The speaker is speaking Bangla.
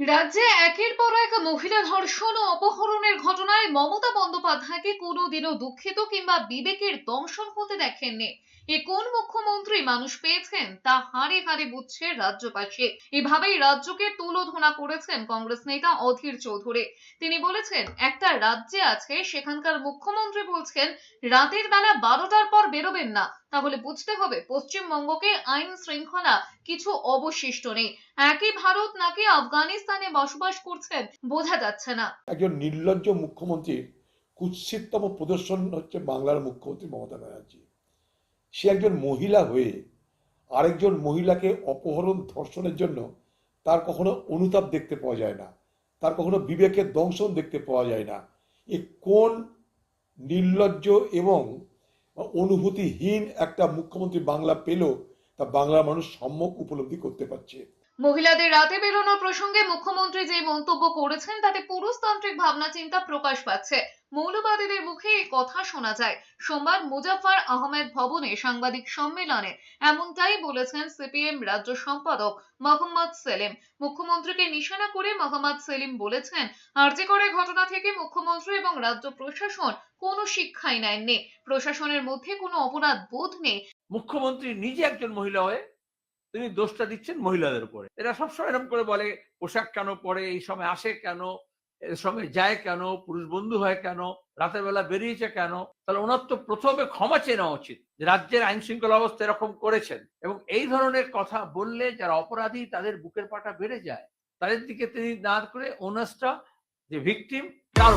রাজ্যে একের পর এক মহিলা ধর্ষণ ও অপহরণের ঘটনায় মমতা বন্দ্যোপাধ্যায়কে কোনোদিনও দুঃখিত কিংবা বিবেকের দংশন হতে দেখেননি। এ কোন মুখ্যমন্ত্রী মানুষ পেয়েছেন তা হাড়ে হাড়ে বুঝছে রাজ্যবাসী। এভাবেই রাজ্যকে তুলোধনা করেছেন কংগ্রেস নেতা অধীর চৌধুরী। তিনি বলেছেন, একটা রাজ্যে আছে, সেখানকার মুখ্যমন্ত্রী বলছেন, রাতের বেলা বারোটার পর বেরোবেন না। তাহলে বুঝতে হবে পশ্চিমবঙ্গকে আইন শৃঙ্খলা কিছু অবশিষ্ট নেই। একই ভারত নাকি আফগানিস্তানে বসবাস করছেন বোঝা যাচ্ছে না। একজন নির্লজ্জ মুখ্যমন্ত্রীর কুৎসিততম প্রদর্শন হচ্ছে বাংলার মুখ্যমন্ত্রী মমতা ব্যানার্জি। সে একজন মহিলা হয়ে আরেকজন মহিলাকে অপহরণ ধর্ষণের জন্য তার কখনো অনুতাপ দেখতে পাওয়া যায় না, তার কখনো বিবেকের দংশন দেখতে পাওয়া যায় না। এ কোন নির্লজ্জ এবং অনুভূতিহীন একটা মুখ্যমন্ত্রী বাংলা পেল তা বাংলার মানুষ সম্যক উপলব্ধি করতে পারছে। মহিলাদের রাতে বেরোনোর প্রসঙ্গে মুখ্যমন্ত্রী যে মন্তব্য করেছেন, তাতে পুরুষতান্ত্রিক ভাবনা চিন্তা প্রকাশ পাচ্ছে। মৌলবাদীদের মুখে এই কথা শোনা যায়। সোমবার মুজাফফর আহমেদ ভবনে সাংবাদিক সম্মেলনে এমনটাই বলেছেন সিপিএম রাজ্য সম্পাদক মোহাম্মদ সেলিম। মুখ্যমন্ত্রীকে নিশানা করে মোহাম্মদ সেলিম বলেছেন, আর জি করে ঘটনা থেকে মুখ্যমন্ত্রী এবং রাজ্য প্রশাসন কোনো শিক্ষাই নেননি। প্রশাসনের মধ্যে কোনো অপরাধ বোধ নেই। মুখ্যমন্ত্রী নিজে একজন মহিলা হয়ে তিনি দোষটা দিচ্ছেন মহিলাদের উপরে। এরা সবসময় এরকম করে বলে, পোশাক কেন পরে, এই সময় আসে কেন এর সঙ্গে যায় কেন, পুরুষ বন্ধু হয় কেন, রাতের বেলা বেরিয়েছে কেন? তাহলে ওনার তো প্রথমে ক্ষমা চেয়ে নেওয়া উচিত রাজ্যের আইন শৃঙ্খলা অবস্থা এরকম করেছেন। এবং এই ধরনের কথা বললে যারা অপরাধী, তাদের বুকের পাটা বেড়ে যায়। তাদের দিকে তিনি না করে ওনার্সটা যে ভিকটিম তার